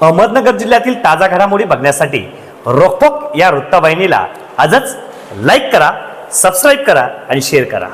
अहमदनगर जिल्ह्यातील ताजा घडामोडी बघण्यासाठी रोकटोक या वृत्तवाहिनीला आजच लाईक करा सबस्क्राईब करा आणि शेअर करा.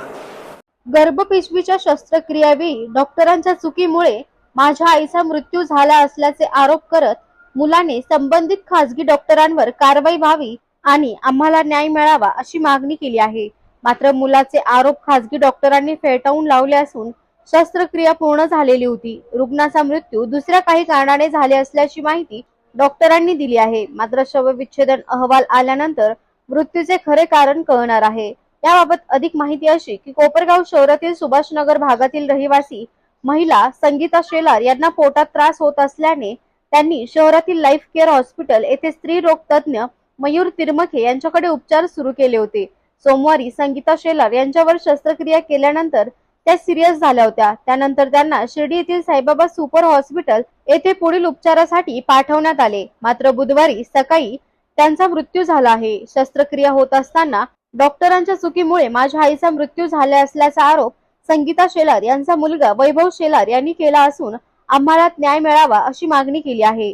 गर्भपिशवीच्या शस्त्रक्रियावेळी डॉक्टरांच्या चुकीमुळे माझ्या आईचा मृत्यू झाला असल्याचे आरोप करत मुलाने संबंधित खासगी डॉक्टरांवर कारवाई व्हावी आणि आम्हाला न्याय मिळावा अशी मागणी केली आहे. मात्र मुलाचे आरोप खासगी डॉक्टरांनी फेटाळून लावले असून शस्त्रक्रिया पूर्ण झालेली होती. रुग्णाचा मृत्यू दुसऱ्या काही कारणाने झाले असल्याची माहिती डॉक्टरांनी दिली आहे. मात्र शवविच्छेदन अहवाल आल्यानंतर मृत्यूचे खरे कारण कळणार आहे. याबाबत अधिक माहिती अशी की कोपरगाव शहरातील सुभाषनगर भागातील रहिवासी महिला संगीता शेलार यांना पोटात त्रास होत असल्याने त्यांनी शहरातील लाईफ केअर हॉस्पिटल येथे स्त्री रोग तज्ञ मयूर तिरमखे यांच्याकडे उपचार सुरू केले होते. सोमवारी संगीता शेलार यांच्यावर शस्त्रक्रिया केल्यानंतर त्या सिरियस झाल्या होत्या. त्यानंतर त्यांना शिर्डी येथील साईबाबा सुपर हॉस्पिटल येथे पुढील उपचारासाठी पाठवण्यात आले. मात्र बुधवारी सकाळी त्यांचा मृत्यू झाला आहे. शस्त्रक्रिया होत असताना डॉक्टरांच्या चुकीमुळे माझ्या आईचा मृत्यू झाला असल्याचा आरोप संगीता शेलार यांचा मुलगा वैभव शेलार यांनी केला असून आम्हाला न्याय मिळावा अशी मागणी केली आहे.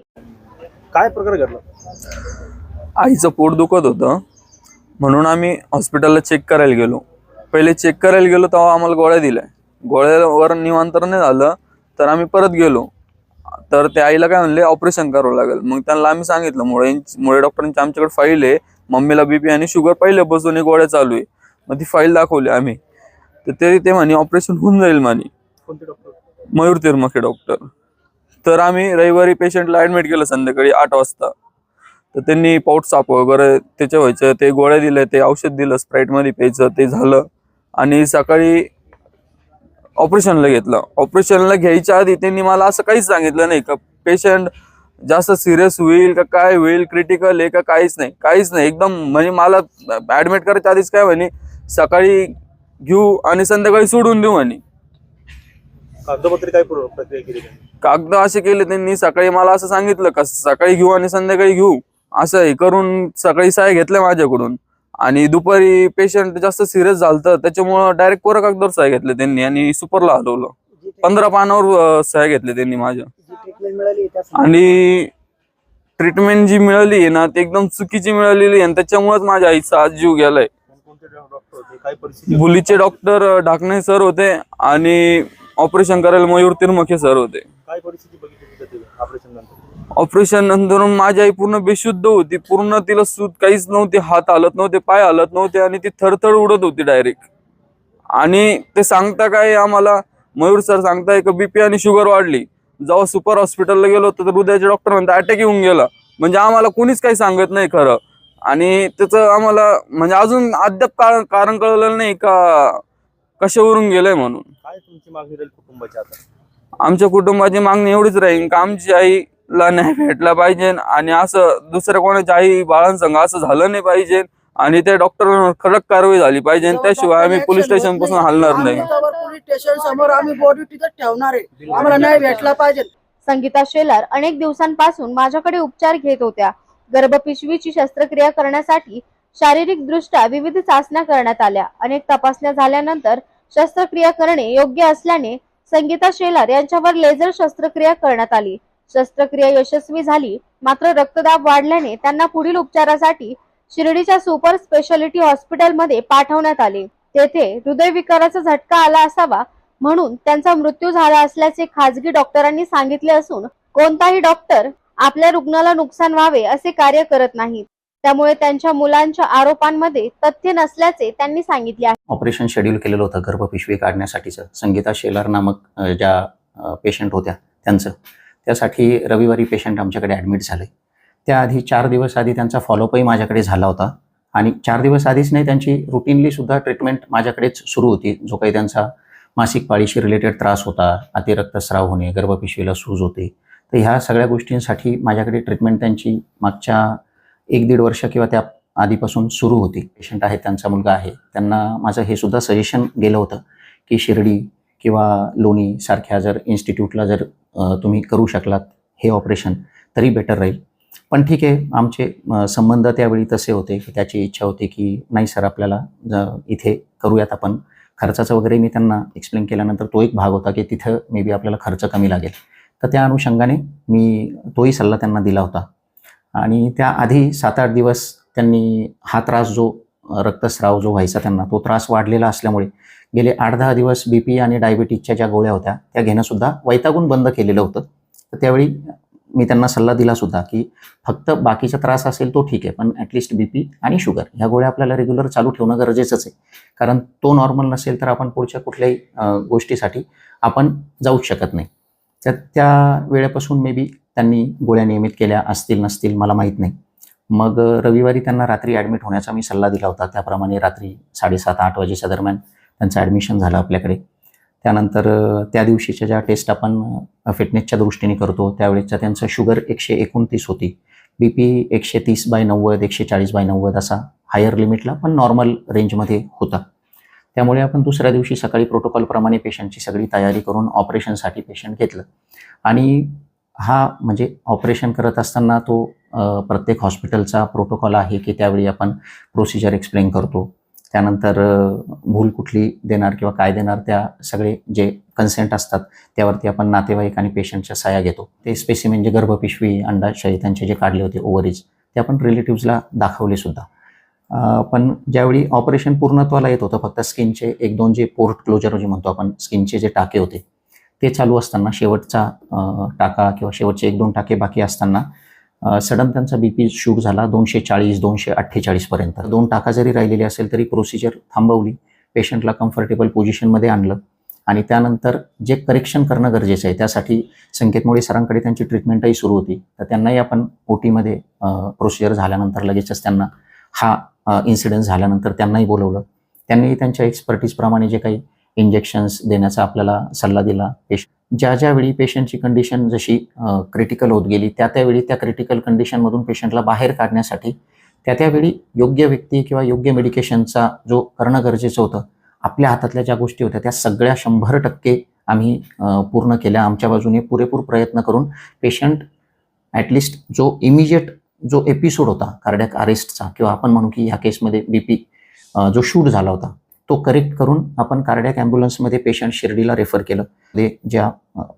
काय प्रकार घडला? आईचं पोट दुखत होतं. म्हणून आम्ही हॉस्पिटलला चेक करायला गेलो. पहिले चेक करायला गेलो तेव्हा आम्हाला गोळ्या दिल्या. गोळ्यावर निवांतर नाही झालं तर आम्ही परत गेलो. तर त्या आईला काय म्हणले ऑपरेशन करावं लागेल. मग त्यांना आम्ही सांगितलं मुळे मुळे डॉक्टरांची आमच्याकडे फाईल आहे. मम्मीला बीपी आणि शुगर पहिले बसून एक गोळ्या चालू आहे. मग ती फाईल दाखवली आम्ही. तर तरी ते म्हणे ऑपरेशन होऊन जाईल म्हणे. मयूर तिरमखे डॉक्टर तर आम्ही रविवारी पेशंटला ऍडमिट केलं संध्याकाळी आठ वाजता. तर त्यांनी पाऊट साप वगैरे त्याचे व्हायचं ते गोळ्या दिल्या ते औषध दिलं स्प्राईटमध्ये प्यायचं ते झालं. आणि सकाळी ऑपरेशनला घेतलं. ऑपरेशनला घ्यायच्या आधी त्यांनी मला असं काहीच सांगितलं नाही का पेशंट जास्त सिरियस होईल का काय होईल क्रिटिकल आहे का काहीच नाही. काहीच नाही. एकदम म्हणजे मला ऍडमिट करायच्या आधीच काय म्हणे सकाळी घेऊ आणि संध्याकाळी सोडून देऊ म्हणे. कागदपत्री काय प्र- प्रक्रिया केली? कागद असे केले त्यांनी सकाळी मला असं सांगितलं का सकाळी घेऊ आणि संध्याकाळी घेऊ. असं हे करून सकाळी साय घेतल्या माझ्याकडून. आणि दुपारी पेशंट जास्त सिरियस झालं त्याच्यामुळं डायरेक्ट कोरा कागदावर साय घेतले त्यांनी आणि सुपरला हलवलं. पंधरा पानावर अं, साय घेतले त्यांनी माझ्या. आणि ट्रीटमेंट जी मिळाली आहे ना ती एकदम चुकीची मिळालेली आहे आणि त्याच्यामुळेच माझ्या आईचा आज जीव गेलाय. कोणकोणते डॉक्टर होते काय परिस्थिती होती? बुलीचे डॉक्टर ढाकणे सर होते आणि ऑपरेशन करायला मयूर तिरमखे सर होते. काय परिस्थिती बघितली ऑपरेशन नंतर माझी आई पूर्ण बेशुद्ध होती. पूर्ण तिला सूत काहीच नव्हती. हात हलत नव्हते पाय हलत नव्हते आणि ती थरथर उडत होती डायरेक्ट आणि ते सांगता काय आम्हाला? मयूर सर सांगताय का बीपी आणि शुगर वाढली. जेव्हा सुपर हॉस्पिटलला गेलो तर हृदयाचे डॉक्टर म्हणतात अटॅक येऊन गेला. म्हणजे आम्हाला कोणीच काही सांगत नाही खरं. आणि त्याचं आम्हाला म्हणजे अजून अद्याप कारण कारण कळलं नाही का कशावरून गेलंय म्हणून. काय तुमची मागणी राहील कुटुंबाची आता? आमच्या कुटुंबाची मागणी एवढीच राहील का आमची आईला न्याय भेटला पाहिजे आणि असं दुसऱ्या कोणाच्या आई बाळांसंग असं झालं नाही पाहिजे आणि त्या डॉक्टरांवर कडक कारवाई झाली पाहिजे त्याशिवाय आम्ही पोलीस स्टेशनपासून हलणार नाही. पोलीस स्टेशन समोर आम्ही बॉडी तिथं ठेवणार आहे. आम्हाला न्याय भेटला पाहिजे. संगीता शेलार अनेक दिवसांपासून माझ्याकडे उपचार घेत होत्या. गर्भपिशवीची शस्त्रक्रिया करण्यासाठी शारीरिक दृष्ट्या विविध चाचण्या करण्यात आल्या. अनेक तपासण्या झाल्यानंतर शस्त्रक्रिया करणे योग्य असल्याने संगीता शेलार यांच्यावर लेझर शस्त्रक्रिया करण्यात आली. शस्त्रक्रिया यशस्वी झाली मात्र रक्तदाब वाढल्याने त्यांना पुढील उपचारासाठी शिर्डीच्या सुपर स्पेशालिटी हॉस्पिटलमध्ये पाठवण्यात आले. तेथे हृदयविकाराचा झटका आला असावा म्हणून त्यांचा मृत्यू झाला असल्याचे खासगी डॉक्टरांनी सांगितले असून कोणताही डॉक्टर आपल्या रुग्णाला नुकसान व्हावे असे कार्य करत नाहीत. त्यामुळे त्यांच्या मुलांच्या आरोपांमध्ये तथ्य नसल्याचे त्यांनी सांगितले आहे. ऑपरेशन शेड्यूल केलेलं होतं गर्भपिशवी काढण्यासाठीचं. संगीता शेलार नामक ज्या पेशंट होत्या त्यांचं. त्यासाठी रविवारी पेशंट आमच्याकडे ॲडमिट झाले. त्याआधी चार दिवस आधी त्यांचा फॉलोअपही माझ्याकडे झाला होता. आणि चार दिवस आधीच नाही त्यांची रुटीनली सुद्धा ट्रीटमेंट माझ्याकडेच सुरू होती. जो काही त्यांचा मासिक पाळीशी रिलेटेड त्रास होता अतिरक्तस्राव होणे गर्भपिशवीला सूज होते. तर ह्या सगळ्या गोष्टींसाठी माझ्याकडे ट्रीटमेंट त्यांची मागच्या एक दीड वर्ष किंवा त्या आधीपासून सुरू होती. पेशंट आहे त्यांचा मुलगा आहे. त्यांना माझं हे सुद्धा सजेशन गेलं होतं की शिर्डी किंवा लोणी सारख्या जर इन्स्टिट्यूटला जर तुम्ही करू शकलात हे ऑपरेशन तरी बेटर राहील. पण ठीक आहे आमचे संबंध त्यावेळी तसे होते की त्याची इच्छा होती की नाही सर आपल्याला इथे करूयात आपण. खर्चाचं वगैरे मी त्यांना एक्सप्लेन केल्यानंतर तो एक भाग होता की तिथं मे बी आपल्याला खर्च कमी लागेल. तर त्या अनुषंगाने मी तोही सल्ला त्यांना दिला होता. आणि त्याआधी सात आठ दिवस त्यांनी हा त्रास जो रक्तस्राव जो व्हायचा त्यांना तो त्रास वाढलेला असल्यामुळे गेले आठ दहा दिवस बी पी आणि डायबिटीजच्या ज्या गोळ्या होत्या त्या घेणंसुद्धा वैतागून बंद केलेलं होतं. तर त्यावेळी मी त्यांना सल्ला दिला सुद्धा की फक्त बाकीचा त्रास असेल तो ठीक आहे पण ॲटलिस्ट बी पी आणि शुगर ह्या गोळ्या आपल्याला रेग्युलर चालू ठेवणं गरजेचंच आहे. कारण तो नॉर्मल नसेल तर आपण पुढच्या कुठल्याही गोष्टीसाठी आपण जाऊच शकत नाही. तर त्या वेळेपासून मे बी त्यांनी गोळ्या नियमित केल्या असतील नसतील मला माहीत नाही. मग रविवारी त्यांना रात्री ॲडमिट होण्याचा मी सल्ला दिला होता. त्याप्रमाणे रात्री साडेसात आठ वाजेच्या दरम्यान त्यांचं ॲडमिशन झालं आपल्याकडे. त्यानंतर त्या दिवशीच्या ज्या टेस्ट आपण फिटनेसच्या दृष्टीने करतो त्यावेळेच्या त्यांचं शुगर एकशे एकोणतीस होती. बी पी एकशे तीस बाय नव्वद एकशे चाळीस बाय नव्वद असा हायर लिमिटला पण नॉर्मल रेंजमध्ये होता. त्यामुळे आपण दुसऱ्या दिवशी सकाळी प्रोटोकॉलप्रमाणे पेशंटची सगळी तयारी करून ऑपरेशनसाठी पेशंट घेतलं. आणि हा म्हणजे ऑपरेशन करत असताना तो प्रत्येक हॉस्पिटलचा प्रोटोकॉल आहे की त्यावेळी आपण प्रोसिजर एक्सप्लेन करतो. त्यानंतर भूल कुठली देणार किंवा काय देणार त्या सगळे जे कन्सेंट असतात त्यावरती आपण नातेवाईक आणि पेशंटच्या साया घेतो. ते स्पेसिमेन जे गर्भपिशवी अंडाशय त्यांचे जे काढले होते ओव्हरीज ते आपण रिलेटिव्सला दाखवले सुद्धा. पण ज्यावेळी ऑपरेशन पूर्णत्वाला येत होतं फक्त स्किनचे एक दोन जे पोर्ट क्लोजर जे म्हणतो आपण स्किनचे जे टाके होते ते चालू असताना शेवटचा टाका किंवा शेवटचे एक दोन टाके बाकी असताना सडन त्यांचा बी पी शूट झाला दोनशे चाळीस दोनशे अठ्ठेचाळीसपर्यंत दोन टाका जरी राहिलेली असेल तरी प्रोसिजर थांबवली. पेशंटला कम्फर्टेबल पोझिशनमध्ये आणलं. आणि त्यानंतर जे करेक्शन करणं गरजेचं आहे त्यासाठी संकेतमुळे सरांकडे त्यांची ट्रीटमेंटही सुरू होती. तर त्यांनाही आपण ओ टीमध्ये प्रोसिजर झाल्यानंतर लगेचच त्यांना हा इन्सिडेंट झाल्यानंतर त्यांनाही बोलवलं. त्यांनी त्यांच्या एक्सपर्टीजप्रमाणे जे काही इंजेक्शन्स देण्याचा आपल्याला सल्ला दिला. पेश ज्या ज्यावेळी पेशंटची कंडिशन जशी क्रिटिकल होत गेली त्या त्यावेळी त्या क्रिटिकल कंडिशनमधून पेशंटला बाहेर काढण्यासाठी त्या त्यावेळी योग्य व्यक्ती किंवा योग्य मेडिकेशनचा जो करणं गरजेचं होतं आपल्या हातातल्या ज्या गोष्टी होत्या त्या सगळ्या शंभर टक्के आम्ही पूर्ण केल्या. आमच्या बाजूने पुरेपूर प्रयत्न करून पेशंट ॲटलिस्ट जो इमिजिएट जो एपिसोड होता कार्डॅक अरेस्टचा किंवा आपण म्हणू की ह्या केसमध्ये बी पी जो शूट झाला होता तो करेक्ट करून आपण कार्डॅक ॲम्ब्युलन्समध्ये पेशंट शिर्डीला रेफर केलं. ते ज्या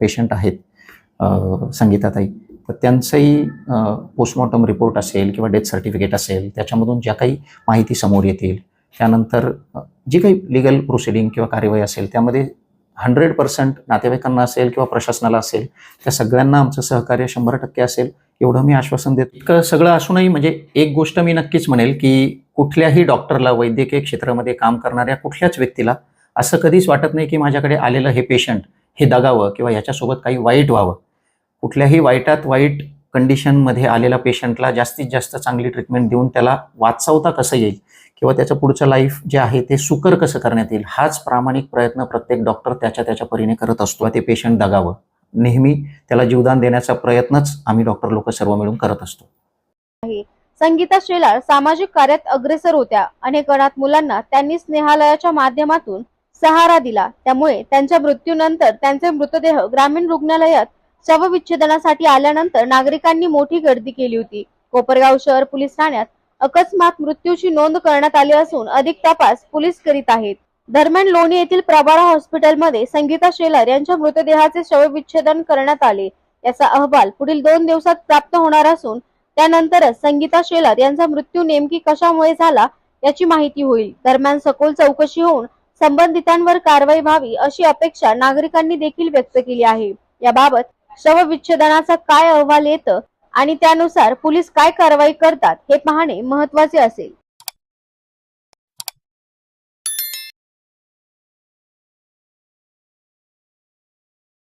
पेशंट आहेत संगीताताई तर त्यांचंही पोस्टमॉर्टम रिपोर्ट असेल किंवा डेथ सर्टिफिकेट असेल त्याच्यामधून ज्या काही माहिती समोर येतील त्यानंतर जी काही लिगल प्रोसिडिंग किंवा कार्यवाही असेल त्यामध्ये हंड्रेड पर्सेंट नातेवाईकांना असेल किंवा प्रशासनाला असेल त्या सगळ्यांना आमचं सहकार्य शंभर टक्के असेल एवढं मी आश्वासन देतो. इतकं सगळं असूनही म्हणजे एक गोष्ट मी नक्कीच म्हणेल की कुठल्याही डॉक्टरला वैद्यकीय क्षेत्रामध्ये काम करणाऱ्या कुठल्याच व्यक्तीला असं कधीच वाटत नाही की माझ्याकडे आलेलं हे पेशंट हे दगावं किंवा ह्याच्यासोबत काही वाईट व्हावं. कुठल्याही वाईटात वाईट कंडिशनमध्ये आलेल्या पेशंटला जास्तीत जास्त चांगली ट्रीटमेंट देऊन त्याला वाचवता कसं येईल किंवा त्याचं पुढचं लाईफ जे आहे ते सुकर कसं करण्यात येईल हाच प्रामाणिक प्रयत्न प्रत्येक डॉक्टर त्याच्या त्याच्या परीने करत असतो ते पेशंट दगावं. नेहमी त्याला जीवदान देण्याचा प्रयत्नच आम्ही डॉक्टर लोक सर्व मिळून करत असतो. संगीता शेलार सामाजिक कार्यात अग्रेसर होत्या. अनेक अनाथ मुलांना त्यांनी स्नेहालयाच्या माध्यमातून सहारा दिला. त्यामुळे त्यांच्या मृत्यूनंतर त्यांचे मृतदेह ग्रामीण रुग्णालयात शवविच्छेदनासाठी आल्यानंतर नागरिकांनी मोठी गर्दी केली होती. कोपरगाव शहर पोलीस ठाण्यात अकस्मात मृत्यूची नोंद करण्यात आली असून अधिक तपास पोलीस करीत आहेत. दरम्यान लोणी येथील प्रभारा हॉस्पिटलमध्ये संगीता शेलार यांच्या मृतदेहाचे शवविच्छेदन करण्यात आले. याचा अहवाल पुढील दोन दिवसात प्राप्त होणार असून त्यानंतरच संगीता शेलार यांचा मृत्यू नेमकी कशामुळे झाला याची माहिती होईल. दरम्यान सखोल चौकशी होऊन संबंधितांवर कारवाई व्हावी अशी अपेक्षा नागरिकांनी देखील व्यक्त केली आहे. याबाबत शवविच्छेदनाचा काय अहवाल येतं आणि त्यानुसार पोलीस काय कारवाई करतात हे पाहणे महत्त्वाचे असेल.